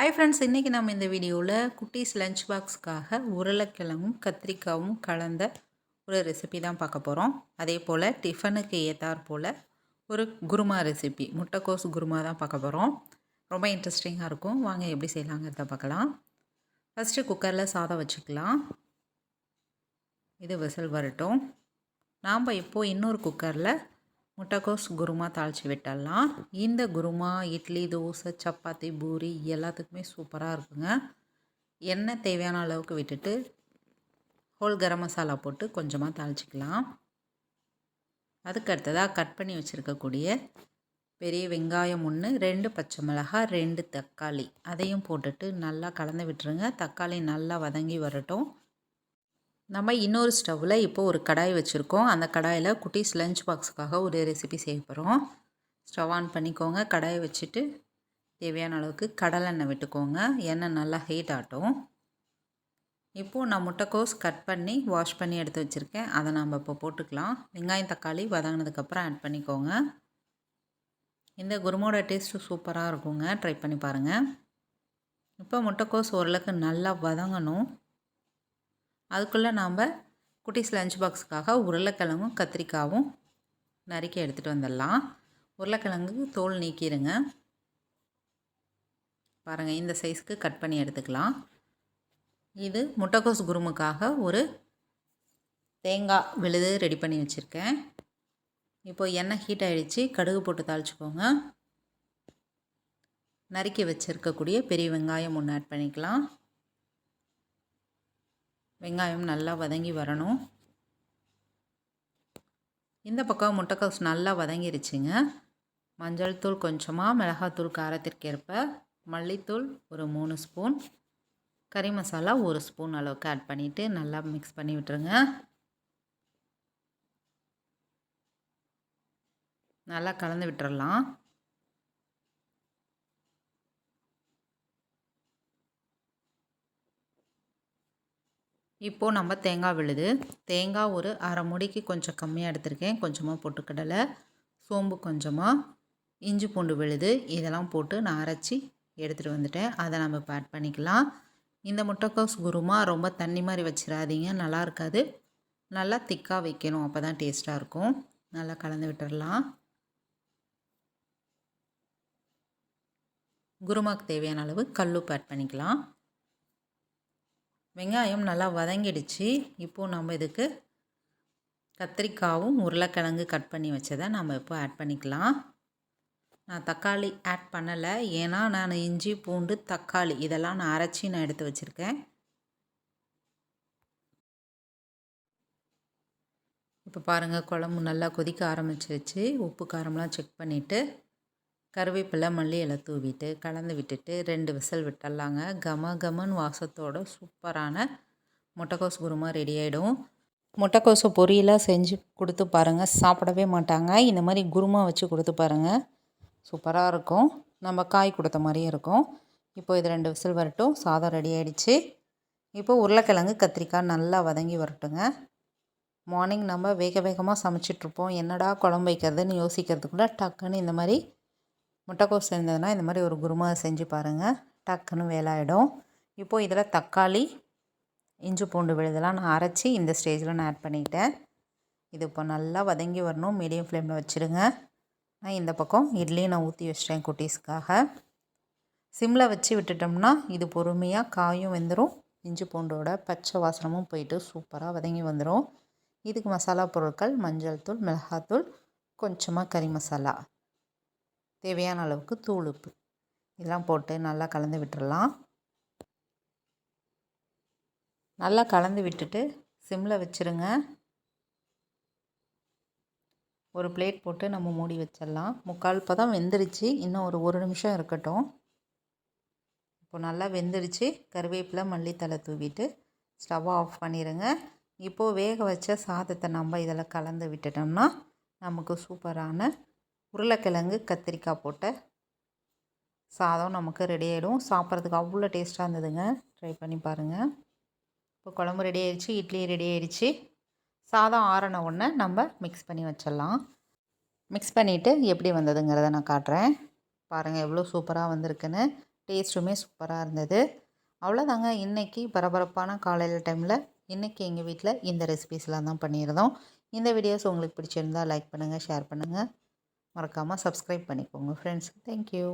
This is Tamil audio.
ஹாய் ஃப்ரெண்ட்ஸ் இன்றைக்கி நம்ம இந்த வீடியோவில் குட்டீஸ் லஞ்ச் பாக்ஸுக்காக உருளைக்கிழங்கும் கத்திரிக்காவும் கலந்த ஒரு ரெசிபி தான் பார்க்க போகிறோம் அதே போல் டிஃபனுக்கு ஏற்றாற் போல் ஒரு குருமா ரெசிபி முட்டைக்கோஸ் குருமா தான் பார்க்க போகிறோம் ரொம்ப இன்ட்ரெஸ்டிங்காக இருக்கும். வாங்க எப்படி செய்யலாங்கிறத பார்க்கலாம். ஃபஸ்ட்டு குக்கரில் சாதம் வச்சுக்கலாம். இது விசில் வரட்டும். நாம் இப்போது இன்னொரு குக்கரில் முட்டைக்கோஸ் குருமா தாளித்து விட்டுடலாம். இந்த குருமா இட்லி தோசை சப்பாத்தி பூரி எல்லாத்துக்குமே சூப்பராக இருக்குங்க. எண்ணெய் தேவையான அளவுக்கு விட்டுட்டு ஹோல் கரம் மசாலா போட்டு கொஞ்சமாக தாளிச்சிக்கலாம். அதுக்கு அடுத்ததாக கட் பண்ணி வச்சுருக்கக்கூடிய பெரிய வெங்காயம் ஒன்று ரெண்டு பச்சை மிளகாய் ரெண்டு தக்காளி. அதையும் போட்டுட்டு நல்லா கலந்து விட்டுருங்க. தக்காளி நல்லா வதங்கி வரட்டும். நம்ம இன்னொரு ஸ்டவ்வில் இப்போ ஒரு கடாய் வச்சுருக்கோம். அந்த கடாயில் குட்டீஸ் லஞ்ச் பாக்ஸுக்காக ஒரு ரெசிபி செய்ய போகிறோம் ஸ்டவ் ஆன் பண்ணிக்கோங்க. கடாயை வச்சுட்டு தேவையான அளவுக்கு கடலெண்ணெய் விட்டுக்கோங்க. எண்ணெய் நல்லா ஹீட் ஆட்டும் இப்போது நான் முட்டைக்கோஸ் கட் பண்ணி வாஷ் பண்ணி எடுத்து வச்சுருக்கேன். அதை நம்ம இப்போ போட்டுக்கலாம். வெங்காயம் தக்காளி வதங்கினதுக்கப்புறம் ஆட் பண்ணிக்கோங்க. இந்த குருமோட டேஸ்ட்டு சூப்பராக இருக்குங்க. ட்ரை பண்ணி பாருங்கள் இப்போ முட்டைக்கோஸ் ஓரளவுக்கு நல்லா வதங்கணும். அதுக்குள்ளே நாம் குட்டீஸ் லஞ்ச் பாக்ஸுக்காக உருளைக்கிழங்கும் கத்திரிக்காவும் நறுக்கி எடுத்துகிட்டு வந்துடலாம். உருளைக்கிழங்கு தோல் நீக்கிடுங்க பாருங்கள் இந்த சைஸ்க்கு கட் பண்ணி எடுத்துக்கலாம். இது முட்டைக்கோஸ் குருமுக்காக ஒரு தேங்காய் விழுது ரெடி பண்ணி வச்சுருக்கேன். இப்போது எண்ணெய் ஹீட் ஆகிடுச்சு கடுகு போட்டு தாளிச்சுக்கோங்க. நறுக்கி வச்சுருக்கக்கூடிய பெரிய வெங்காயம் ஒன்று ஆட் பண்ணிக்கலாம். வெங்காயம் நல்லா வதங்கி வரணும். இந்த பக்கம் முட்டைக்கோஸ் நல்லா வதங்கிருச்சுங்க. மஞ்சள் தூள் கொஞ்சமாக மிளகாத்தூள் காரத்திற்கேற்ப மல்லித்தூள் ஒரு மூணு ஸ்பூன். கறி மசாலா ஒரு ஸ்பூன் அளவுக்கு ஆட் பண்ணிவிட்டு நல்லா மிக்ஸ் பண்ணி விட்டுருங்க. நல்லா கலந்து விட்டுறலாம். இப்போது நம்ம தேங்காய் விழுது. தேங்காய் ஒரு அரை முடிக்கு கொஞ்சம் கம்மியாக எடுத்திருக்கேன். கொஞ்சமாக பொட்டுக்கடலை. சோம்பு கொஞ்சமாக இஞ்சி பூண்டு விழுது. இதெல்லாம் போட்டு நான் அரைச்சி எடுத்துகிட்டு வந்துட்டேன். அதை நம்ம இப்போ ஆட் பண்ணிக்கலாம். இந்த முட்டைக்கோஸ் குருமா ரொம்ப தண்ணி மாதிரி வச்சிடாதீங்க. நல்லா இருக்காது. நல்லா திக்காக வைக்கணும். அப்போ தான் டேஸ்ட்டாக இருக்கும். நல்லா கலந்து விட்டுடலாம் குருமாக்கு தேவையான அளவு கல்லுப்பு ஆட் பண்ணிக்கலாம். வெங்காயம் நல்லா வதங்கிடுச்சு. இப்போது நம்ம இதுக்கு கத்திரிக்காவும் உருளைக்கிழங்கு கட் பண்ணி வச்சதை நம்ம இப்போ ஆட் பண்ணிக்கலாம். நான் தக்காளி ஆட் பண்ணலை. ஏன்னா நான் இஞ்சி பூண்டு தக்காளி இதெல்லாம் நான் அரைச்சி நான் எடுத்து வச்சுருக்கேன். இப்போ பாருங்கள் குழம்பு நல்லா கொதிக்க ஆரம்பிச்சிருச்சு. உப்பு காரம்லாம் செக் பண்ணிவிட்டு கருவேப்பிலை மல்லி இலை தூவிட்டு கலந்து விட்டுட்டு ரெண்டு விசில் விட்டுடலாங்க. கம கமன் வாசத்தோட சூப்பரான முட்டைக்கோஸ் குருமா ரெடி ஆகிடும் முட்டைக்கோஸை பொரியலாக செஞ்சு கொடுத்து பாருங்கள் சாப்பிடவே மாட்டாங்க. இந்த மாதிரி குருமா வச்சு கொடுத்து பாருங்கள் சூப்பராக இருக்கும். நம்ம காய் கொடுத்த மாதிரியும் இருக்கும். இப்போ இது ரெண்டு விசில் வரட்டும். சாதம் ரெடி ஆகிடுச்சு இப்போ உருளைக்கிழங்கு கத்திரிக்காய் நல்லா வதங்கி வரட்டுங்க. மார்னிங் நம்ம வேக வேகமாக சமைச்சிட்ருப்போம் என்னடா குழம்பு வைக்கிறதுன்னு யோசிக்கிறதுக்குள்ளே டக்குன்னு இந்த மாதிரி முட்டைக்கோஸ் இருந்ததுன்னா இந்த மாதிரி ஒரு குருமா செஞ்சு பாருங்கள் டக்குன்னு வேலாயிடும். இப்போது இதில் தக்காளி இஞ்சி பூண்டு விழுதெல்லாம் நான் அரைச்சி இந்த ஸ்டேஜில் நான் ஆட் பண்ணிக்கிட்டேன் இது இப்போ நல்லா வதங்கி வரணும். மீடியம் ஃப்ளேமில் வச்சுருங்க. நான் இந்த பக்கம் இட்லி நான் ஊற்றி வச்சிட்டேன் குட்டீஸ்க்காக. சிம்மில் வச்சு விட்டுட்டோம்னா இது பொறுமையாக காயும் வெந்துடும் இஞ்சி பூண்டோட பச்சை வாசனமும் போயிட்டு சூப்பராக வதங்கி வந்துடும் இதுக்கு மசாலா பொருட்கள் மஞ்சள் தூள் மிளகாத்தூள் கொஞ்சமாக கறி மசாலா. தேவையான அளவுக்கு தூள் உப்பு. இதெல்லாம் போட்டு நல்லா கலந்து விட்டுடலாம் நல்லா கலந்து விட்டுட்டு சிம்மில் வச்சுருங்க. ஒரு பிளேட் போட்டு நம்ம மூடி வச்சிடலாம். முக்கால் பதம் வெந்துருச்சு. இன்னும் ஒரு ஒரு நிமிஷம் இருக்கட்டும். இப்போ நல்லா வெந்துருச்சு. கருவேப்பிலை மல்லித்தலை தூவிட்டு ஸ்டவ்வை ஆஃப் பண்ணிடுங்க இப்போது வேக வச்ச சாதத்தை நம்ம இதில் கலந்து விட்டுட்டோம்னா நமக்கு சூப்பரான உருளைக்கிழங்கு கத்திரிக்காய் போட்ட சாதம் நமக்கு ரெடி ஆகிடும் சாப்பிட்றதுக்கு அவ்வளோ டேஸ்ட்டாக இருந்ததுங்க. ட்ரை பண்ணி பாருங்கள் இப்போ குழம்பு ரெடி ஆயிடுச்சு இட்லி ரெடி ஆயிடுச்சு. சாதம் ஆறின உடனே நம்ம மிக்ஸ் பண்ணி வச்சிடலாம். மிக்ஸ் பண்ணிவிட்டு எப்படி வந்ததுங்கிறத நான் காட்டுறேன். பாருங்கள் எவ்வளோ சூப்பராக வந்திருக்குன்னு. டேஸ்ட்டுமே சூப்பராக இருந்தது. அவ்வளோதாங்க. இன்றைக்கி பரபரப்பான காலையில் டைமில் இன்றைக்கி எங்கள் வீட்டில் இந்த ரெசிபீஸ்லாம் தான் பண்ணியிருந்தோம். இந்த வீடியோஸ் உங்களுக்கு பிடிச்சிருந்தா லைக் பண்ணுங்கள் ஷேர் பண்ணுங்கள் மறக்காமல் சப்ஸ்கிரைப் பண்ணிக்கோங்க ஃப்ரெண்ட்ஸ் தேங்க்யூ